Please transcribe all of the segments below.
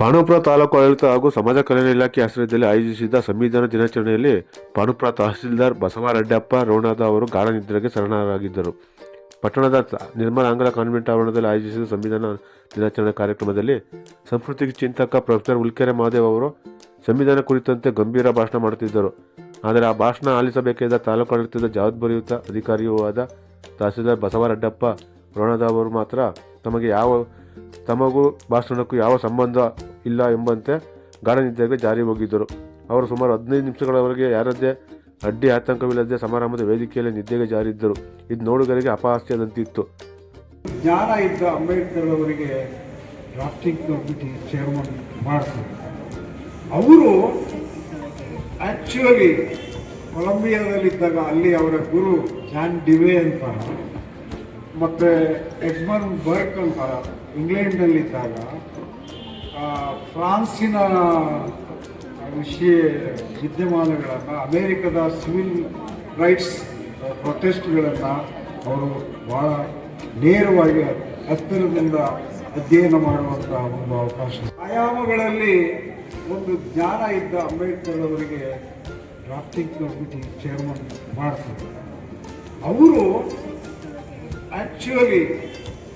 ಪಾಂಡವಪುರ ತಾಲೂಕು ಆಡಳಿತ ಹಾಗೂ ಸಮಾಜ ಕಲ್ಯಾಣ ಇಲಾಖೆ ಆಶ್ರಯದಲ್ಲಿ ಆಯೋಜಿಸಿದ್ದ ಸಂವಿಧಾನ ದಿನಾಚರಣೆಯಲ್ಲಿ ಪಾಂಡವಪುರ ತಹಸೀಲ್ದಾರ್ ಬಸವರೆಡ್ಡಪ್ಪ ರೋಣಾದ ಅವರು ಗಾಢ ನಿದ್ರೆಗೆ ಶರಣರಾಗಿದ್ದರು. ಪಟ್ಟಣದ ನಿರ್ಮಲ ಆಂಗ್ಲ ಕಾನ್ವೆಂಟ್ ಆವರಣದಲ್ಲಿ ಆಯೋಜಿಸಿದ ಸಂವಿಧಾನ ದಿನಾಚರಣೆ ಕಾರ್ಯಕ್ರಮದಲ್ಲಿ ಸಂಸ್ಕೃತಿ ಚಿಂತಕ ಪ್ರೊಫೆಸರ್ ಉಲ್ಕೆರೆ ಮಹಾದೇವ್ ಅವರು ಸಂವಿಧಾನ ಕುರಿತಂತೆ ಗಂಭೀರ ಭಾಷಣ ಮಾಡುತ್ತಿದ್ದರು. ಆದರೆ ಆ ಭಾಷಣ ಆಲಿಸಬೇಕಾದ ತಾಲೂಕು ಆಡಳಿತದ ಜವಾಬ್ದಾರಿಯುತ ಅಧಿಕಾರಿಯೂ ಆದ ತಹಸೀಲ್ದಾರ್ ಬಸವರೆಡ್ಡಪ್ಪ ರೋಣದ ಅವರು ಮಾತ್ರ ತಮಗೆ ಯಾವ, ತಮಗೂ ಭಾಷಣಕ್ಕೂ ಯಾವ ಸಂಬಂಧ ಇಲ್ಲ ಎಂಬಂತೆ ಗಾಢ ನಿದ್ದೆಗೆ ಜಾರಿ ಹೋಗಿದ್ದರು. ಅವರು ಸುಮಾರು ಹದಿನೈದು ನಿಮಿಷಗಳವರೆಗೆ ಯಾರದ್ದೇ ಅಡ್ಡಿ ಆತಂಕವಿಲ್ಲದೆ ಸಮಾರಂಭದ ವೇದಿಕೆಯಲ್ಲಿ ನಿದ್ದೆಗೆ ಜಾರಿದ್ದರು. ಇದು ನೋಡುಗರಿಗೆ ಅಪಹಾಸ್ಯದಂತಿತ್ತು. ಜ್ಞಾನ ಇದ್ದ ಅಂಬೇಡ್ಕರ್ ಅವರಿಗೆ ಡ್ರಾಫ್ಟಿಂಗ್ ಕಮಿಟಿ ಚೇರ್ಮನ್ ಮಾಡ್ತಾರೆ. ಅವರು ಆ್ಯಕ್ಚುಲಿ ಕೊಲಂಬಿಯಾದಲ್ಲಿದ್ದಾಗ ಅಲ್ಲಿ ಅವರ ಗುರು ಜಾನ್ ಡಿವೆ ಅಂತ ಮತ್ತು ಎಡ್ಮನ್ ಬರ್ಕ್ ಅಂತ ಇಂಗ್ಲೆಂಡ್ನಲ್ಲಿದ್ದಾಗ ಆ, ಫ್ರಾನ್ಸಿನ ವಿಷಯ ವಿದ್ಯಮಾನಗಳನ್ನು, ಅಮೇರಿಕದ ಸಿವಿಲ್ ರೈಟ್ಸ್ ಪ್ರೊಟೆಸ್ಟ್ಗಳನ್ನು ಅವರು ಭಾಳ ನೇರವಾಗಿ ಹತ್ತಿರದಿಂದ ಅಧ್ಯಯನ ಮಾಡುವಂಥ ಒಂದು ಅವಕಾಶ. ಆಯಾಮಗಳಲ್ಲಿ ಒಂದು ಜ್ಞಾನ ಇದ್ದ ಅಂಬೇಡ್ಕರ್ ಅವರಿಗೆ ಡ್ರಾಫ್ಟಿಂಗ್ ಕಮಿಟಿ ಚೇರ್ಮನ್ ಮಾಡ್ತಾರೆ. ಅವರು ಆ್ಯಕ್ಚುಲಿ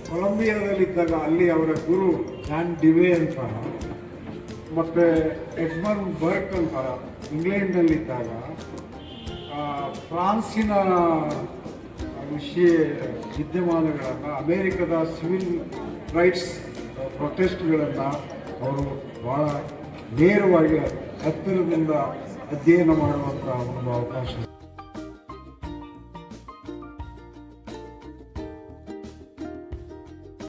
ಕೊಲಂಬಿಯಾದಲ್ಲಿದ್ದಾಗ ಅಲ್ಲಿ ಅವರ ಗುರು ಜಾನ್ ಡಿವೆ ಅಂತ ಮತ್ತು ಎಡ್ಮನ್ ಬರ್ಕ್ ಅಂತ ಇಂಗ್ಲೆಂಡ್ನಲ್ಲಿದ್ದಾಗ ಫ್ರಾನ್ಸಿನ ವಿಷಯ ವಿದ್ಯಮಾನಗಳನ್ನು, ಅಮೇರಿಕದ ಸಿವಿಲ್ ರೈಟ್ಸ್ ಪ್ರೊಟೆಸ್ಟ್ಗಳನ್ನು ಅವರು ಭಾಳ ನೇರವಾಗಿ ಹತ್ತಿರದಿಂದ ಅಧ್ಯಯನ ಮಾಡುವಂಥ ಒಂದು ಅವಕಾಶ.